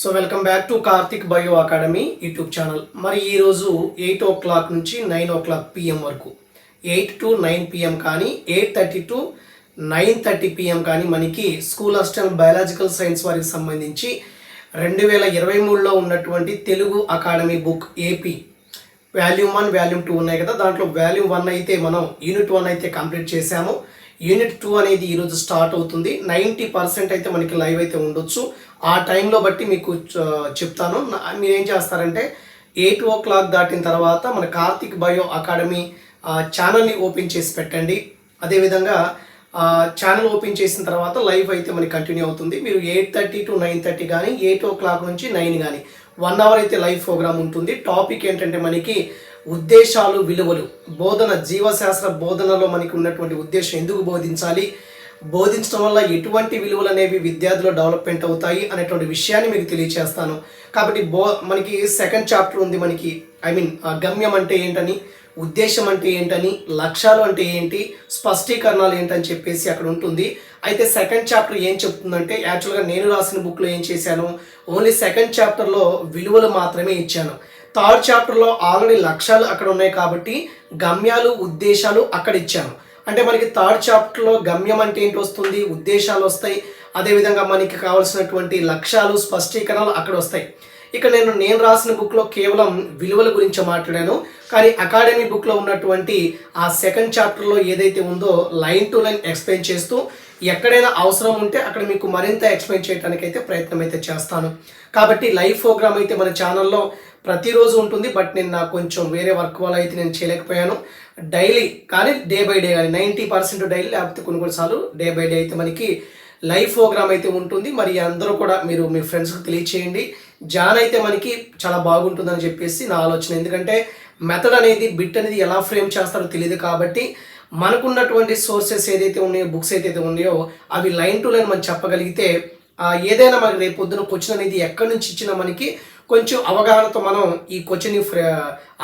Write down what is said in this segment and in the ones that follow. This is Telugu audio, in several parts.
So welcome back to Karthik Bio Academy YouTube channel మరి ఈరోజు ఎయిట్ ఓ క్లాక్ నుంచి నైన్ ఓ క్లాక్ పిఎం వరకు. ఎయిట్ టు నైన్ పిఎం కానీ eight thirty to nine thirty PM కానీ మనకి స్కూల్ అసిస్టెంట్ బయాలజికల్ సైన్స్ వారికి సంబంధించి రెండు వేల ఇరవై మూడులో ఉన్నటువంటి Telugu Academy book AP volume one volume two ఉన్నాయి కదా. దాంట్లో వాల్యూమ్ వన్ అయితే మనం యూనిట్ వన్ అయితే కంప్లీట్ చేశాము. యూనిట్ టూ అనేది ఈరోజు స్టార్ట్ అవుతుంది. నైంటీ పర్సెంట్ అయితే మనకి లైవ్ అయితే ఉండొచ్చు. ఆ టైంలో బట్టి మీకు చెప్తాను. మీరేం మీరు ఏం చేస్తారంటే ఎయిట్ ఓ క్లాక్ దాటిన తర్వాత మన కార్తిక్ బయో అకాడమీ ఛానల్ని ఓపెన్ చేసి పెట్టండి. అదేవిధంగా ఛానల్ ఓపెన్ చేసిన తర్వాత లైవ్ అయితే మనకి కంటిన్యూ అవుతుంది. మీరు eight thirty to nine thirty కానీ ఎయిట్ ఓ క్లాక్ నుంచి నైన్ కానీ వన్ అవర్ అయితే లైవ్ ప్రోగ్రామ్ ఉంటుంది. టాపిక్ ఏంటంటే మనకి ఉద్దేశాలు విలువలు. బోధన జీవశాస్త్ర బోధనలో మనకి ఉన్నటువంటి ఉద్దేశం ఎందుకు బోధించాలి? బోధించడం వల్ల ఎటువంటి విలువలు అనేవి విద్యార్థులు డెవలప్మెంట్ అవుతాయి అనేటువంటి విషయాన్ని మీకు తెలియచేస్తాను. కాబట్టి బో మనకి సెకండ్ చాప్టర్ ఉంది మనకి. ఐ మీన్ గమ్యం అంటే ఏంటని ఉద్దేశం అంటే ఏంటని లక్ష్యాలు అంటే ఏంటి స్పష్టీకరణాలు ఏంటని చెప్పేసి అక్కడ ఉంటుంది. అయితే సెకండ్ చాప్టర్ ఏం చెప్తుందంటే యాక్చువల్గా నేను రాసిన బుక్లో ఏం చేశాను? ఓన్లీ సెకండ్ చాప్టర్లో విలువలు మాత్రమే ఇచ్చాను. థర్డ్ చాప్టర్లో ఆల్రెడీ లక్ష్యాలు అక్కడ ఉన్నాయి కాబట్టి గమ్యాలు ఉద్దేశాలు అక్కడ ఇచ్చాను. అంటే మనకి థర్డ్ చాప్టర్లో గమ్యం అంటే ఏంటి వస్తుంది? ఉద్దేశాలు వస్తాయి. అదేవిధంగా మనకి కావాల్సినటువంటి లక్ష్యాలు స్పష్టీకరణలు అక్కడ వస్తాయి. ఇక్కడ నేను నేను రాసిన బుక్లో కేవలం విలువల గురించి మాట్లాడాను. కానీ అకాడమీ బుక్లో ఉన్నటువంటి ఆ సెకండ్ చాప్టర్లో ఏదైతే ఉందో లైన్ టు లైన్ ఎక్స్ప్లెయిన్ చేస్తూ ఎక్కడైనా అవసరం ఉంటే అక్కడ మీకు మరింత ఎక్స్ప్లెయిన్ చేయడానికి అయితే ప్రయత్నం అయితే చేస్తాను. కాబట్టి లైవ్ ప్రోగ్రామ్ అయితే మన ఛానల్లో ప్రతిరోజు ఉంటుంది బట్ నేను నాకు కొంచెం వేరే వర్క్ వల్ల అయితే నేను చేయలేకపోయాను. డైలీ కానీ డే బై డే కానీ నైంటీ పర్సెంట్ డైలీ లేకపోతే కొన్ని కొన్నిసార్లు డే బై డే అయితే మనకి లైవ్ ప్రోగ్రామ్ అయితే ఉంటుంది. మరి అందరూ కూడా మీరు మీ ఫ్రెండ్స్కి తెలియచేయండి. జాన్ అయితే మనకి చాలా బాగుంటుందని చెప్పేసి నా ఆలోచన. ఎందుకంటే మెథడ్ అనేది బిట్ అనేది ఎలా ఫ్రేమ్ చేస్తారో తెలియదు కాబట్టి మనకున్నటువంటి సోర్సెస్ ఏదైతే ఉన్నాయో బుక్స్ ఏదైతే ఉన్నాయో అవి లైన్ టు లైన్ మనం చెప్పగలిగితే ఏదైనా మనకి రేపు పొద్దున క్వశ్చన్ అనేది ఎక్కడి నుంచి ఇచ్చినా మనకి కొంచెం అవగాహనతో మనం ఈ క్వశ్చన్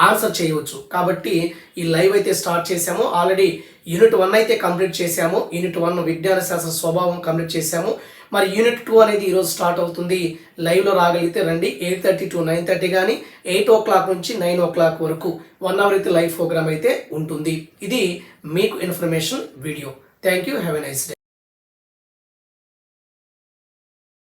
ఆన్సర్ చేయవచ్చు. కాబట్టి ఈ లైవ్ అయితే స్టార్ట్ చేసాము ఆల్రెడీ యూనిట్ వన్ అయితే కంప్లీట్ చేసాము యూనిట్ వన్ విజ్ఞాన శాస్త్ర స్వభావం కంప్లీట్ చేసాము మరి యూనిట్ టూ అనేది ఈరోజు స్టార్ట్ అవుతుంది. లైవ్లో రాగలిగితే రండి. Eight thirty to nine thirty కానీ ఎయిట్ ఓ క్లాక్ నుంచి నైన్ ఓ క్లాక్ వరకు వన్ అవర్ అయితే లైవ్ ప్రోగ్రామ్ అయితే ఉంటుంది. ఇది మీకు information video thank you have a nice day